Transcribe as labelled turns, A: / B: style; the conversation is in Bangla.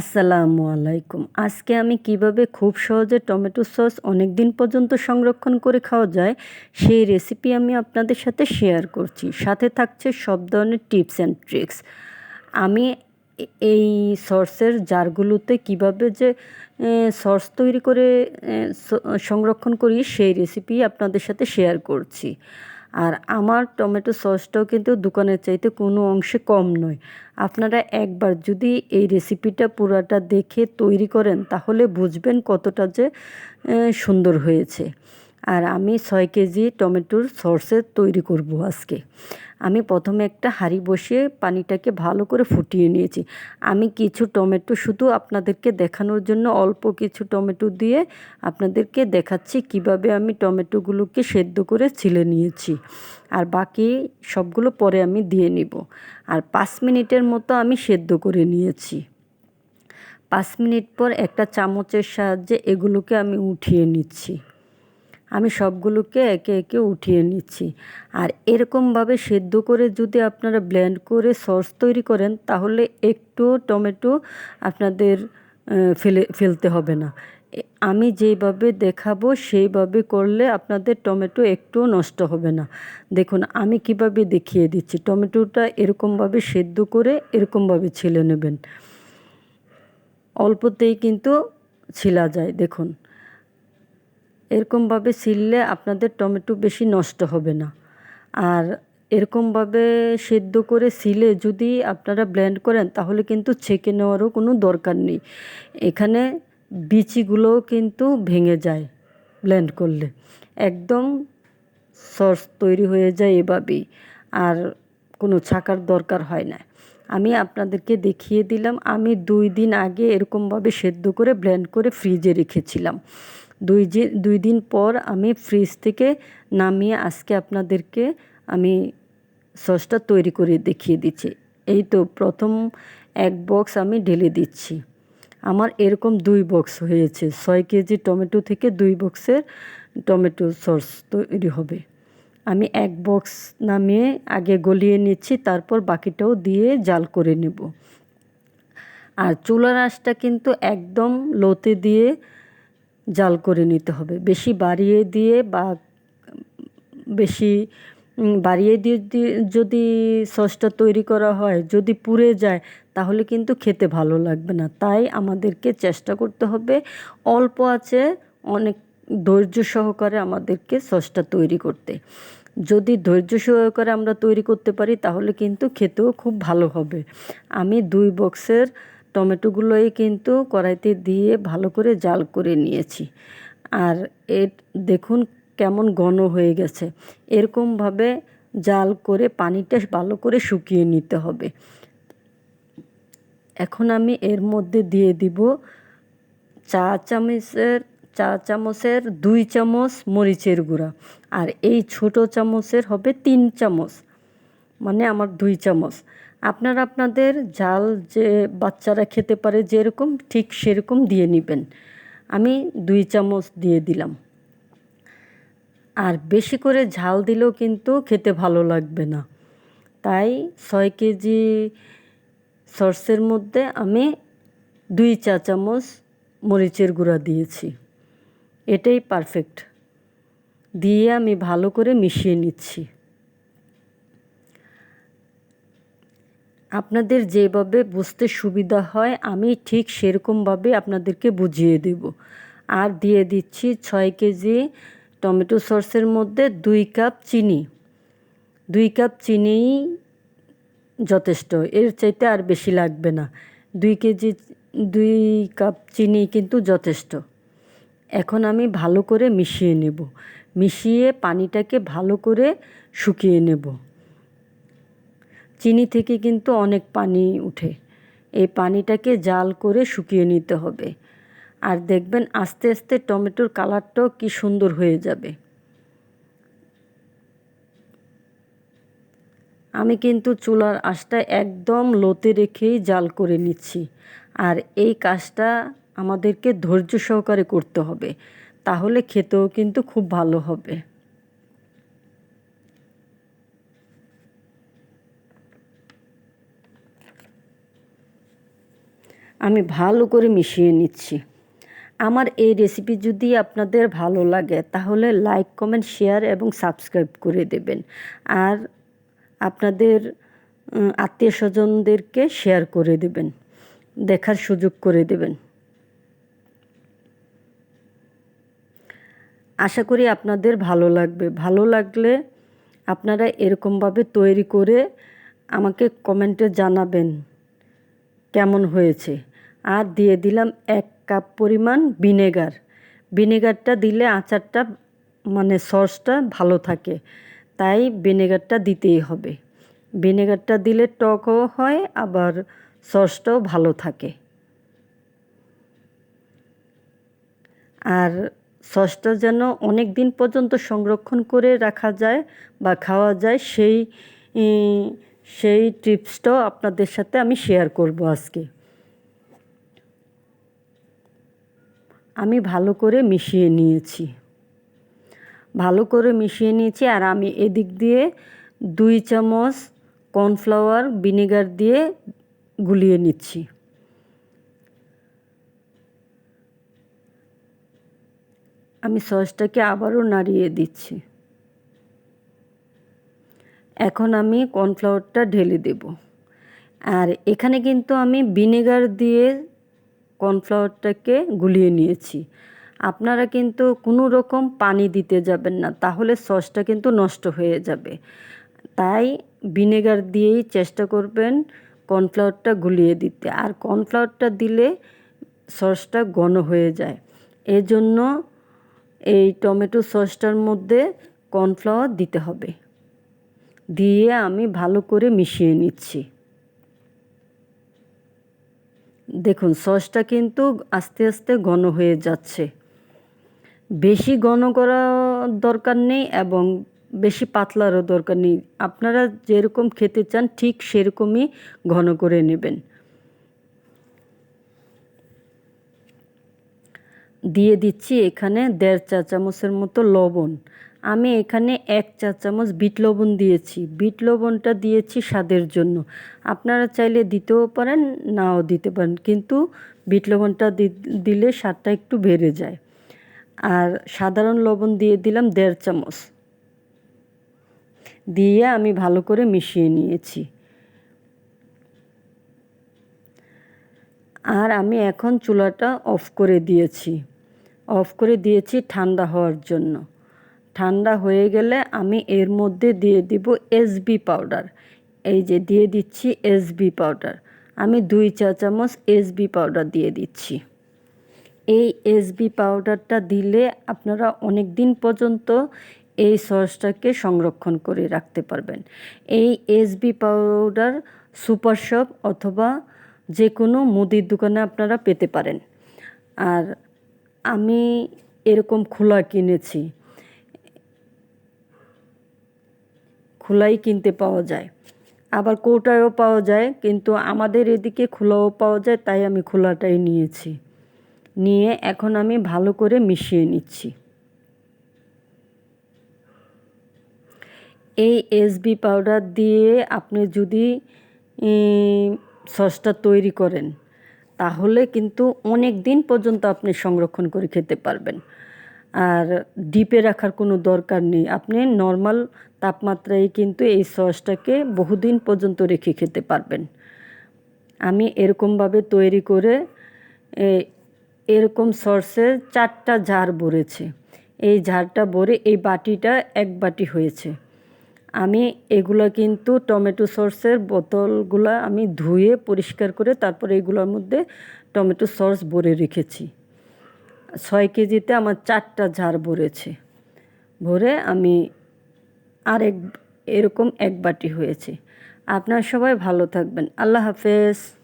A: আসসালামু আলাইকুম। আজকে আমি কীভাবে খুব সহজে টমেটো সস অনেক দিন পর্যন্ত সংরক্ষণ করে খাওয়া যায়, সেই রেসিপি আমি আপনাদের সাথে শেয়ার করছি। সাথে থাকছে সব ধরনের টিপস অ্যান্ড ট্রিক্স আমি এই সসের জারগুলোতে কীভাবে যে সস তৈরি করে সংরক্ষণ করি, সেই রেসিপি আপনাদের সাথে শেয়ার করছি। আর আমার টমেটো সসটাও কিন্তু দোকানের চাইতে কোনো অংশে কম নয়। আপনারা একবার যদি এই রেসিপিটা পুরাটা দেখে তৈরি করেন, তাহলে বুঝবেন কতটা যে সুন্দর হয়েছে। আর আমি ছয় কেজি টমেটোর সসের তৈরি করব আজকে। আমি প্রথমে একটা হাঁড়ি বসিয়ে পানিটাকে ভালো করে ফুটিয়ে নিয়েছি। আমি কিছু টমেটো শুধু আপনাদেরকে দেখানোর জন্য অল্প কিছু টমেটো দিয়ে আপনাদেরকে দেখাচ্ছি কীভাবে আমি টমেটোগুলোকে সেদ্ধ করে ছিলে নিয়েছি। আর বাকি সবগুলো পরে আমি দিয়ে নিব। আর পাঁচ মিনিটের মতো আমি সেদ্ধ করে নিয়েছি। পাঁচ মিনিট পর একটা চামচের সাহায্যে এগুলোকে আমি উঠিয়ে নিচ্ছি। আমি সবগুলোকে একে একে উঠিয়ে নিচ্ছি। আর এরকমভাবে সেদ্ধ করে যদি আপনারা ব্লেন্ড করে সস তৈরি করেন, তাহলে একটু টমেটো আপনাদের ফেলে, ফেলতে হবে না। আমি যেইভাবে দেখাবো সেইভাবে করলে আপনাদের টমেটো একটুও নষ্ট হবে না। দেখুন, আমি কীভাবে দেখিয়ে দিচ্ছি। টমেটোটা এরকমভাবে সেদ্ধ করে এরকমভাবে ছিলে নেবেন। অল্পতেই কিন্তু ছিলা যায়, দেখুন। এরকমভাবে ছিললে আপনাদের টমেটো বেশি নষ্ট হবে না। আর এরকমভাবে সেদ্ধ করে সিলে যদি আপনারা ব্লেন্ড করেন, তাহলে কিন্তু ছেঁকে নেওয়ারও কোনো দরকার নেই। এখানে বিচিগুলোও কিন্তু ভেঙে যায় ব্লেন্ড করলে। একদম সস তৈরি হয়ে যায় এভাবেই, আর কোনো ছাকার দরকার হয় না। আমি আপনাদেরকে দেখিয়ে দিলাম, আমি দুই দিন আগে এরকমভাবে সেদ্ধ করে ব্লেন্ড করে ফ্রিজে রেখেছিলাম। দুই যে, দুই দিন পর আমি ফ্রিজ থেকে নামিয়ে আজকে আপনাদেরকে আমি সসটা তৈরি করে দেখিয়ে দিচ্ছি। এই তো প্রথম এক বক্স আমি ঢেলে দিচ্ছি। আমার এরকম দুই বক্স হয়েছে। ছয় কেজি টমেটো থেকে দুই বক্সের টমেটো সস তৈরি হবে। আমি এক বক্স নামিয়ে আগে গলিয়ে নিচ্ছি, তারপর বাকিটাও দিয়ে জাল করে নেব। আর চুলার আঁশটা কিন্তু একদম লোতে দিয়ে জাল করে নিতে হবে। বেশি বাড়িয়ে দিয়ে বা বেশি বাড়িয়ে দিয়ে যদি সসটা তৈরি করা হয়, যদি পুড়ে যায়, তাহলে কিন্তু খেতে ভালো লাগবে না। তাই আমাদেরকে চেষ্টা করতে হবে, অল্প আছে, অনেক ধৈর্য সহকারে আমাদেরকে সসটা তৈরি করতে। যদি ধৈর্য সহকারে আমরা তৈরি করতে পারি, তাহলে কিন্তু খেতেও খুব ভালো হবে। আমি দুই বক্সের টমেটোগুলোই কিন্তু কড়াইতে দিয়ে ভালো করে জাল করে নিয়েছি। আর এর দেখুন কেমন ঘন হয়ে গেছে। এরকমভাবে জাল করে পানিটা ভালো করে শুকিয়ে নিতে হবে। এখন আমি এর মধ্যে দিয়ে দিব চা চামচের চা চামচের দুই চামচ মরিচের গুঁড়া। আর এই ছোট চামচের হবে তিন চামচ। মানে আমার দুই চামচ। আপনারা আপনাদের ঝাল যে বাচ্চারা খেতে পারে যেরকম, ঠিক সেরকম দিয়ে নেবেন। আমি দুই চামচ দিয়ে দিলাম। আর বেশি করে ঝাল দিলেও কিন্তু খেতে ভালো লাগবে না। তাই ছয় কেজি সর্ষের মধ্যে আমি দুই চা চামচ মরিচের গুঁড়া দিয়েছি। এটাই পারফেক্ট দিয়ে আমি ভালো করে মিশিয়ে নিচ্ছি। আপনাদের যেভাবে বুঝতে সুবিধা হয়, আমি ঠিক সেরকমভাবে আপনাদেরকে বুঝিয়ে দেব। আর দিয়ে দিচ্ছি ছয় কেজি টমেটো সসের মধ্যে দুই কাপ চিনি। দুই কাপ চিনিই যথেষ্ট, এর চাইতে আর বেশি লাগবে না। দুই কেজি, দুই কাপ চিনি কিন্তু যথেষ্ট। এখন আমি ভালো করে মিশিয়ে নেব। মিশিয়ে পানিটাকে ভালো করে শুকিয়ে নেব। চিনি থেকে কিন্তু অনেক পানি উঠে। এই পানিটাকে জাল করে শুকিয়ে নিতে হবে। আর দেখবেন আস্তে আস্তে টমেটোর কালারটাও কি সুন্দর হয়ে যাবে। আমি কিন্তু চুলার আঁচটা একদম লোতে রেখেই জাল করে নিচ্ছি। আর এই কাজটা আমাদেরকে ধৈর্য সহকারে করতে হবে। তাহলে খেতেও কিন্তু খুব ভালো হবে। আমি ভালো করে মিশিয়ে নিচ্ছি। আমার এই রেসিপি যদি আপনাদের ভালো লাগে, তাহলে লাইক কমেন্ট শেয়ার এবং সাবস্ক্রাইব করে দেবেন। আর আপনাদের আত্মীয় স্বজনদেরকে শেয়ার করে দেবেন। দেখার সুযোগ করে দেবেন। আশা করি আপনাদের ভালো লাগবে। ভালো লাগলে আপনারা এরকমভাবে তৈরি করে আমাকে কমেন্টে জানাবেন কেমন হয়েছে। আর দিয়ে দিলাম এক কাপ পরিমাণ ভিনেগার। ভিনেগারটা দিলে আচারটা মানে সসটা ভালো থাকে, তাই ভিনেগারটা দিতেই হবে। ভিনেগারটা দিলে টকও হয়, আবার সসটাও ভালো থাকে। আর সসটা যেন অনেক দিন পর্যন্ত সংরক্ষণ করে রাখা যায় বা খাওয়া যায়, সেই সেই টিপসটাও আপনাদের সাথে আমি শেয়ার করব আজকে। আমি ভালো করে মিশিয়ে নিয়েছি। ভালো করে মিশিয়ে নিয়েছি আর আমি এদিক দিয়ে দুই চামচ কর্নফ্লাওয়ার ভিনেগার দিয়ে গুলিয়ে নিচ্ছি। আমি সসটাকে আবারও নাড়িয়ে দিচ্ছি। এখন আমি কর্নফ্লাওয়ারটা ঢেলে দেব। আর এখানে কিন্তু আমি ভিনেগার দিয়ে কর্নফ্লাওয়ারটাকে গুলিয়ে নিয়েছি। আপনারা কিন্তু কোনো রকম পানি দিতে যাবেন না, তাহলে সসটা কিন্তু নষ্ট হয়ে যাবে। তাই ভিনেগার দিয়েই চেষ্টা করবেন কর্নফ্লাওয়ারটা গুলিয়ে দিতে। আর কর্নফ্লাওয়ারটা দিলে সসটা ঘন হয়ে যায়। এজন্য এই টমেটো সসটার মধ্যে কর্নফ্লাওয়ার দিতে হবে। দিয়ে আমি ভালো করে মিশিয়ে নিচ্ছি। দেখুন, সসটা কিন্তু আস্তে আস্তে ঘন হয়ে যাচ্ছে। বেশি ঘন করা দরকার নেই এবং বেশি পাতলারও দরকার নেই। আপনারা যেরকম খেতে চান, ঠিক সেরকমই ঘন করে নেবেন। দিয়ে দিচ্ছি এখানে দেড় চা চামচের মতো লবণ। আমি এখানে এক চা চামচ বিট লবণ দিয়েছি। বিট লবণটা দিয়েছি স্বাদের জন্য। আপনারা চাইলে দিতেও পারেন, নাও দিতে পারেন, কিন্তু বিট লবণটা দিলে স্বাদটা একটু বেড়ে যায়। আর সাধারণ লবণ দিয়ে দিলাম দেড় চামচ। দিয়ে আমি ভালো করে মিশিয়ে নিয়েছি। আর আমি এখন চুলাটা অফ করে দিয়েছি। অফ করে দিয়েছি ঠান্ডা হওয়ার জন্য। ঠান্ডা হয়ে গেলে আমি এর মধ্যে দিয়ে দিব এসবি পাউডার এই যে দিয়ে দিচ্ছি এসবি পাউডার আমি দুই চা চামচ এসবি পাউডার দিয়ে দিচ্ছি। এই এসবি পাউডারটা দিলে আপনারা অনেক দিন পর্যন্ত এই সসটাকে সংরক্ষণ করে রাখতে পারবেন। এই এসবি পাউডার সুপার শপ অথবা যে কোনো মুদির দোকানে আপনারা পেতে পারেন। আর আমি এরকম খোলা কিনেছি। খোলাই কিনতে পাওয়া যায়। আবার কৌটায়ও পাওয়া যায়, কিন্তু আমাদের এদিকে খোলাও পাওয়া যায়, তাই আমি খোলাটাই নিয়েছি। নিয়ে এখন আমি ভালো করে মিশিয়ে নিচ্ছি। এই এসবি পাউডার দিয়ে আপনি যদি সসটা তৈরি করেন, তাহলে কিন্তু অনেক দিন পর্যন্ত আপনি সংরক্ষণ করে খেতে পারবেন। আর ডিপে রাখার কোনো দরকার নেই। আপনি নর্মাল তাপমাত্রায় কিন্তু এই সসটাকে বহুদিন পর্যন্ত রেখে খেতে পারবেন। আমি এরকমভাবে তৈরি করে এরকম সসের চারটা ঝাড় ভরেছে। এই ঝাড়টা ভরে এই বাটিটা এক বাটি হয়েছে। আমি এগুলো কিন্তু টমেটো সসের বোতলগুলো আমি ধুয়ে পরিষ্কার করে তারপরে এগুলোর মধ্যে টমেটো সস ভরে রেখেছি। ছয় কেজিতে আমার চারটা ঝাড় ভরেছে। ভরে আমি আরেক, এরকম এক বাটি হয়েছে। আপনার সবাই ভালো থাকবেন। আল্লাহ হাফেজ।